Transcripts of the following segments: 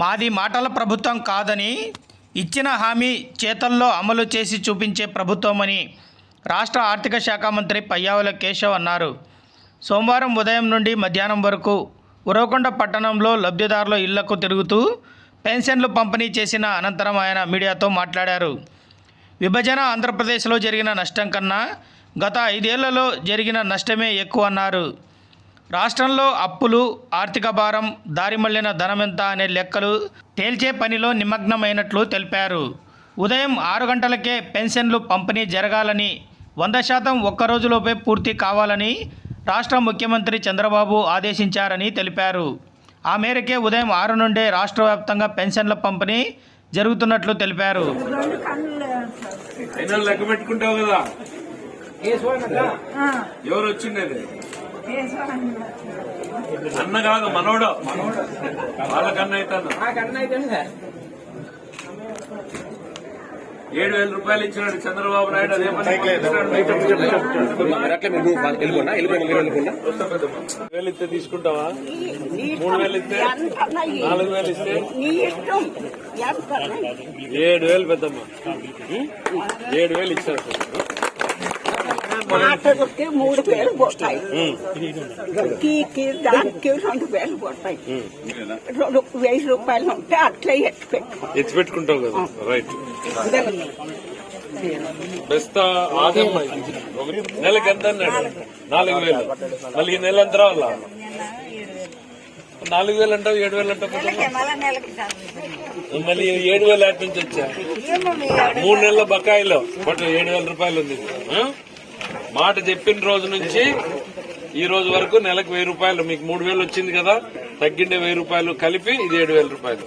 మాది మాటల ప్రభుత్వం కాదని ఇచ్చిన హామీ చేతల్లో అమలు చేసి చూపించే ప్రభుత్వమని రాష్ట్ర ఆర్థిక శాఖ మంత్రి పయ్యావుల కేశవ్ అన్నారు. సోమవారం ఉదయం నుండి మధ్యాహ్నం వరకు ఉరవకొండ పట్టణంలో లబ్ధిదారుల ఇళ్ళకు తిరుగుతూ పెన్షన్లు పంపిణీ చేసిన అనంతరం ఆయన మీడియాతో మాట్లాడారు. విభజన ఆంధ్రప్రదేశ్లో జరిగిన నష్టం కన్నా గత ఐదేళ్ళలో జరిగిన నష్టమే ఎక్కువ అన్నారు రాష్ట్రంలో అప్పులు ఆర్థిక భారం దారిమళ్ళిన ధనమెంత అనే లెక్కలు తేల్చే పనిలో నిమగ్నమైనట్లు తెలిపారు. ఉదయం ఆరు గంటలకే పెన్షన్లు పంపిణీ జరగాలని వంద శాతం ఒక్క రోజులోపే పూర్తి కావాలని రాష్ట్ర ముఖ్యమంత్రి చంద్రబాబు ఆదేశించారని తెలిపారు. ఆ మేరకే ఉదయం ఆరు నుండే రాష్ట్ర వ్యాప్తంగా పెన్షన్ల పంపిణీ జరుగుతున్నట్లు తెలిపారు. ఎవరు వచ్చిండేది అన్న కాదు మనోడు. వాళ్ళకన్నా అయితే ఏడు వేల రూపాయలు ఇచ్చినాడు చంద్రబాబు నాయుడు వెళ్ళిపోండా వేలు ఇస్తే తీసుకుంటావా? మూడు వేలు ఇస్తే నాలుగు వేలు ఇస్తే? నీ ఇష్టం ఎంత ఏడు వేలు పెద్దమ్మ. ఏడు వేలు ఇచ్చారు మాటలకి మూడు వేలు పోతాయి. కీకి దానికి రెండు వేలు పోతాయి. రెండు వెయ్యి రూపాయలు ఉంటే అట్లే ఎత్తి పెట్టు ఎత్తి పెట్టుకుంటావు కదా? రైట్ ఆదాయం నెలకి ఎంత అన్నాడు? నాలుగు వేలు. మళ్ళీ ఈ నెల ఎంత రావాలా? నాలుగు వేలు అంటావు ఏడు వేలు అంటావు మళ్ళీ ఏడు వేలు అటు నుంచి వచ్చా? మూడు నెలల బకాయిలో. బట్ ఏడు వేల రూపాయలు ఉంది? మాట చెప్పిన రోజు నుంచి ఈ రోజు వరకు నెలకు వెయ్యి రూపాయలు మీకు మూడు వేలు వచ్చింది కదా తగ్గిండే వెయ్యి రూపాయలు కలిపి ఇది ఏడు వేల రూపాయలు?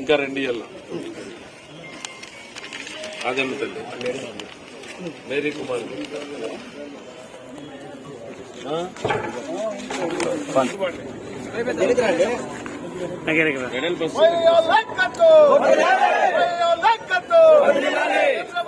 ఇంకా రెండు ఇయ్యాల. అదమ్మ తల్లి. మేరీ కుమార్? ఎడెల్ బస్సు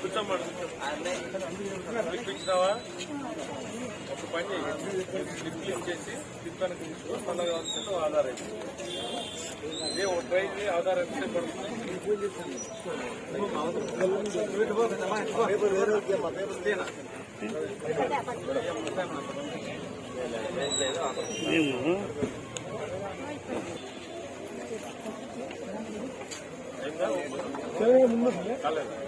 కూర్చొని ఇచ్చినారా ఒక పని చేయి స్లిప్ ఇచ్చేసి స్లిప్ వెనక తీసుకో మళ్ళీ ఆధార్ అయితే ఇదే ఒక ట్రై ఆధార్ ఎంత పడుతుంది కాలేదు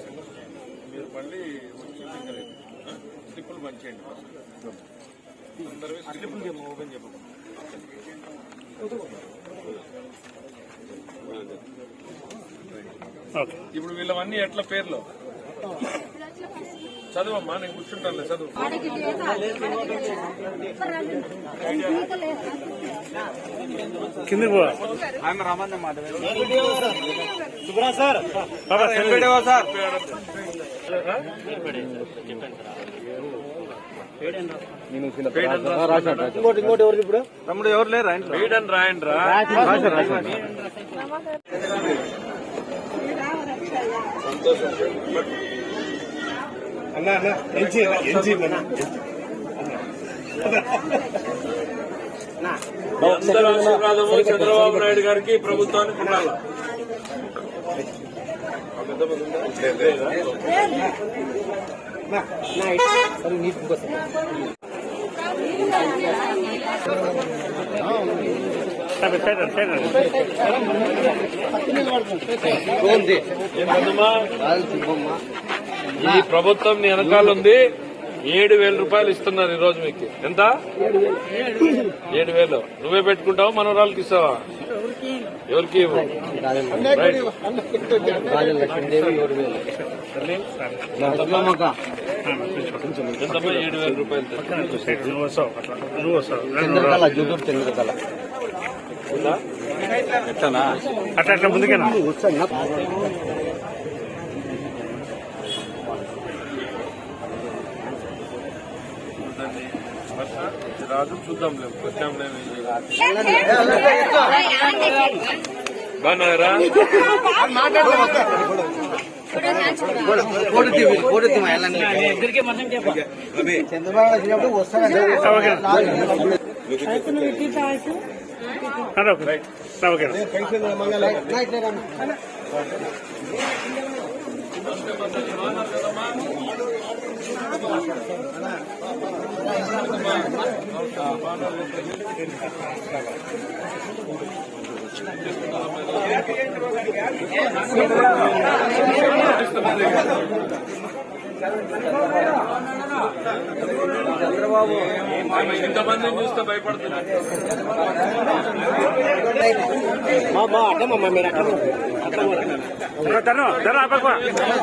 మళ్ళీ స్లిప్పులు పంచేయండి అందరూ స్లిప్పులు చెప్పు ఓపెన్ ఇప్పుడు వీళ్ళవన్నీ ఎట్లా పేర్లు? చదువమ్మా నేను కూర్చుంటాను చదువు. కిందకి పో. ఇంకోటి ఇంకోటి ఎవరు ఇప్పుడు తమ్ముడు ఎవరు లేరు రాయండి రాయండి అన్నా అన్నా ఎంచి ఎంచి చంద్రబాబు నాయుడు గారికి ప్రభుత్వానికి ఉండాలి? ఈ ప్రభుత్వం నీ వెనకాల ఉంది. ఏడు వేల రూపాయలు ఇస్తున్నారు ఈ రోజు మీకు. ఎంత? ఏడు వేలు. నువ్వే పెట్టుకుంటావా? మనవరాలకి ఇస్తావా? ఎవరికి ఇవ్వు. రైట్. ఎంతమ్మా ఏడు వేల రూపాయలు చంద్రకళ జుదూరు చంద్రకళ అట్లా అట్లా ముందుకేనా రాదు చూద్దాంలే వచ్చాంలే. బాగున్నారా? చంద్రబాబు వచ్చినప్పుడు వస్తానంటే ఆమె ఇంతమందిని చూస్తే భయపడుతున్నా మా మా అడ్డమ్మ మీరు అక్కడ. ధను ధను ఆపకు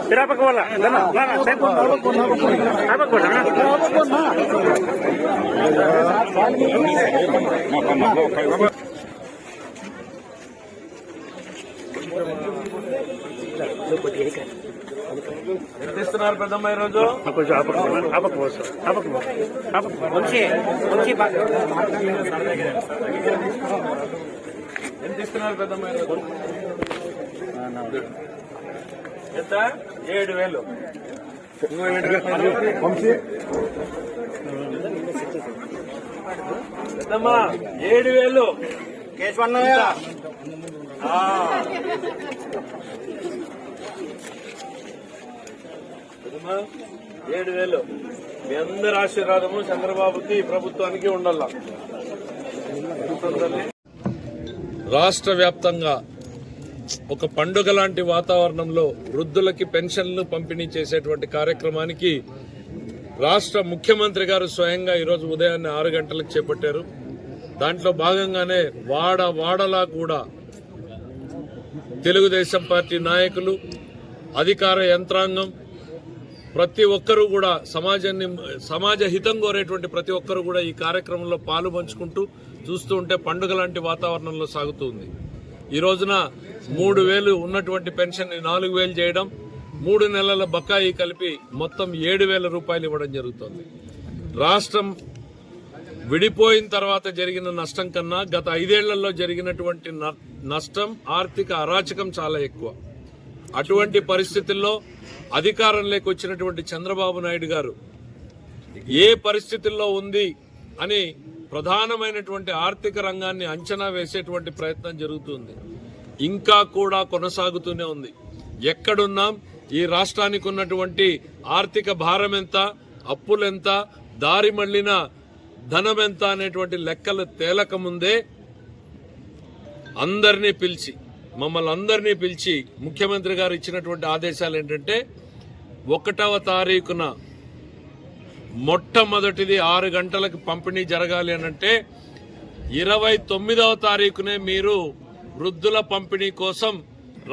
తిరాపకు వల్ల ధను ఆపకు ఎంత ఇస్తున్నారు పెద్దమ్మ ఈ రోజు కొంచెం ఆపకు ఆపకు ఆపకు ఆపకు వంశీ వంశీ ఎంత ఇస్తున్నారు పెద్దమ్మ ఈ రోజు. ఎంత ఏడు వేలు ఏడు వేలు. ఏడు వేలు కేశవన్నయ్య ఏడు వేలు మీ అందరి ఆశీర్వాదము చంద్రబాబుకి ఈ ప్రభుత్వానికి ఉండాల రాష్ట్ర వ్యాప్తంగా ఒక పండుగ లాంటి వాతావరణంలో వృద్ధులకి పెన్షన్లు పంపిణీ చేసేటువంటి కార్యక్రమానికి రాష్ట్ర ముఖ్యమంత్రి గారు స్వయంగా ఈరోజు ఉదయాన్నే ఆరు గంటలకు చేపట్టారు. దాంట్లో భాగంగానే వాడ వాడలా కూడా తెలుగుదేశం పార్టీ నాయకులు అధికార యంత్రాంగం ప్రతి ఒక్కరూ కూడా సమాజాన్ని సమాజ హితం కోరేటువంటి ప్రతి ఒక్కరూ కూడా ఈ కార్యక్రమంలో పాలు పంచుకుంటూ చూస్తూ ఉంటే పండుగ లాంటి వాతావరణంలో సాగుతుంది ఈ రోజున మూడు వేలు ఉన్నటువంటి పెన్షన్ నాలుగు వేలు చేయడం మూడు నెలల బకాయి కలిపి మొత్తం ఏడు వేల రూపాయలు ఇవ్వడం జరుగుతుంది. రాష్ట్రం విడిపోయిన తర్వాత జరిగిన నష్టం కన్నా గత ఐదేళ్ళలో జరిగినటువంటి న- నష్టం ఆర్థిక అరాచకం చాలా ఎక్కువ. అటువంటి పరిస్థితుల్లో అధికారంలోకి వచ్చినటువంటి చంద్రబాబు నాయుడు గారు ఏ పరిస్థితుల్లో ఉంది అని ప్రధానమైనటువంటి ఆర్థిక రంగాన్ని అంచనా వేసేటువంటి ప్రయత్నం జరుగుతుంది. ఇంకా కూడా కొనసాగుతూనే ఉంది. ఎక్కడున్నాం ఈ రాష్ట్రానికి ఉన్నటువంటి ఆర్థిక భారం ఎంత అప్పులెంత దారి మళ్ళిన ధనం ఎంత అనేటువంటి లెక్కలు తేలక ముందే అందరినీ పిలిచి మమ్మల్ని అందరినీ పిలిచి ముఖ్యమంత్రి గారు ఇచ్చినటువంటి ఆదేశాలు ఏంటంటే ఒకటవ తారీఖున మొట్టమొదటిది ఆరు గంటలకు పంపిణీ జరగాలి అనంటే ఇరవై తొమ్మిదవ తారీఖునే మీరు వృద్ధుల పంపిణీ కోసం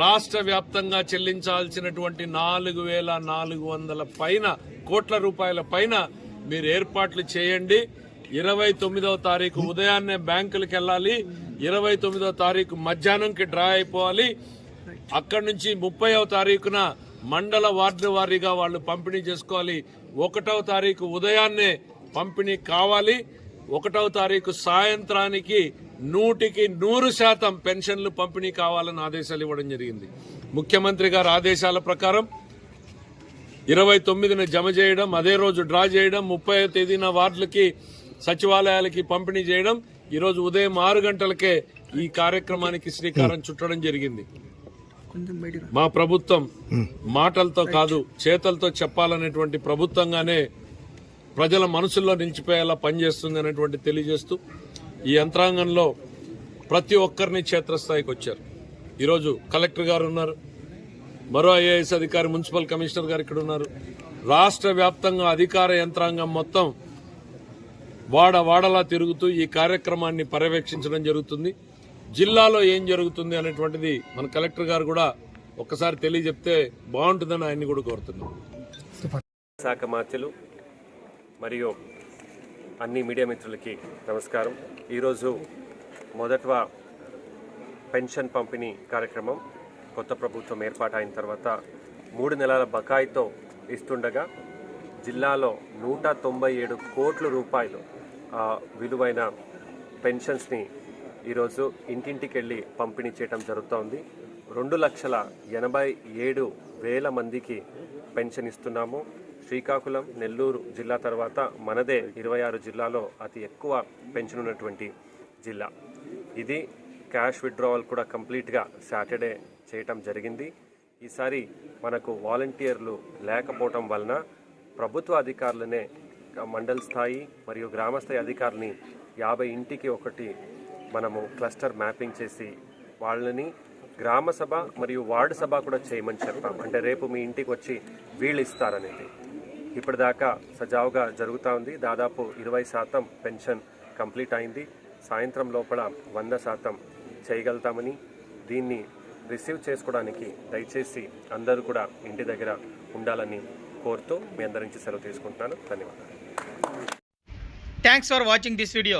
రాష్ట్ర వ్యాప్తంగా చెల్లించాల్సినటువంటి నాలుగు వేల నాలుగు వందల పైన కోట్ల రూపాయల పైన మీరు ఏర్పాట్లు చేయండి. ఇరవై తొమ్మిదవ తారీఖు ఉదయాన్నే బ్యాంకులకు వెళ్ళాలి. ఇరవై తొమ్మిదవ తారీఖు మధ్యాహ్నంకి డ్రా అయిపోవాలి. అక్కడి నుంచి ముప్పైవ తారీఖున మండల వార్డు వారీగా వాళ్ళు పంపిణీ చేసుకోవాలి. ఒకటవ తారీఖు ఉదయాన్నే పంపిణీ కావాలి. ఒకటవ తారీఖు సాయంత్రానికి నూటికి నూరు శాతం పెన్షన్లు పంపిణీ కావాలని ఆదేశాలు ఇవ్వడం జరిగింది. ముఖ్యమంత్రి గారి ఆదేశాల ప్రకారం ఇరవై తొమ్మిదిన జమ చేయడం అదే రోజు డ్రా చేయడం ముప్పై తేదీన వార్డులకి సచివాలయాలకి పంపిణీ చేయడం ఈరోజు ఉదయం ఆరు గంటలకే ఈ కార్యక్రమానికి శ్రీకారం చుట్టడం జరిగింది. మా ప్రభుత్వం మాటలతో కాదు చేతలతో చెప్పాలనేటువంటి ప్రభుత్వంగానే ప్రజల మనసుల్లో నిలిచిపోయేలా పనిచేస్తుంది అనేటువంటి తెలియజేస్తూ ఈ యంత్రాంగంలో ప్రతి ఒక్కరిని క్షేత్రస్థాయికి వచ్చారు. ఈరోజు కలెక్టర్ గారు ఉన్నారు మరో ఐఏఎస్ అధికారి మున్సిపల్ కమిషనర్ గారు ఇక్కడ ఉన్నారు. రాష్ట్ర వ్యాప్తంగా అధికార యంత్రాంగం మొత్తం వాడ వాడలా తిరుగుతూ ఈ కార్యక్రమాన్ని పర్యవేక్షించడం జరుగుతుంది. జిల్లాలో ఏం జరుగుతుంది అనేటువంటిది మన కలెక్టర్ గారు కూడా ఒక్కసారి తెలియజెప్తే బాగుంటుందని ఆయన్ని కూడా కోరుతున్నాం. శాఖ మార్చులు మరియు అన్ని మీడియా మిత్రులకి నమస్కారం. ఈరోజు మొదట పెన్షన్ పంపిణీ కార్యక్రమం కొత్త ప్రభుత్వం ఏర్పాటైన తర్వాత మూడు నెలల బకాయితో ఇస్తుండగా జిల్లాలో నూట తొంభై ఏడు కోట్ల రూపాయలు ఆ, విలువైన పెన్షన్స్ని ఈరోజు ఇంటింటికి వెళ్ళి పంపిణీ చేయడం జరుగుతోంది. రెండు లక్షల ఎనభై ఏడు వేల మందికి పెన్షన్ ఇస్తున్నాము. శ్రీకాకుళం నెల్లూరు జిల్లా తర్వాత మనదే ఇరవై ఆరు జిల్లాలో అతి ఎక్కువ పెన్షన్ ఉన్నటువంటి జిల్లా. ఇది క్యాష్ విత్డ్రావల్ కూడా కంప్లీట్గా సాటర్డే చేయటం జరిగింది. ఈసారి మనకు వాలంటీర్లు లేకపోవటం వలన ప్రభుత్వ అధికారులనే మండల స్థాయి మరియు గ్రామ స్థాయి యాభై ఇంటికి ఒకటి మనము క్లస్టర్ మ్యాపింగ్ చేసి వాళ్ళని గ్రామ సభ మరియు వార్డు సభ కూడా చేయమని చెప్పాం. అంటే రేపు మీ ఇంటికి వచ్చి వీళ్ళు ఇస్తారనేది. ఇప్పటిదాకా సజావుగా జరుగుతూ ఉంది. దాదాపు ఇరవై శాతం పెన్షన్ కంప్లీట్ అయింది. సాయంత్రం లోపల వంద శాతం చేయగలుగుతామని దీన్ని రిసీవ్ చేసుకోవడానికి దయచేసి అందరూ కూడా ఇంటి దగ్గర ఉండాలని కోరుతూ మీ అందరి నుంచి సెలవు తీసుకుంటున్నాను. ధన్యవాదాలు. Thanks for watching this video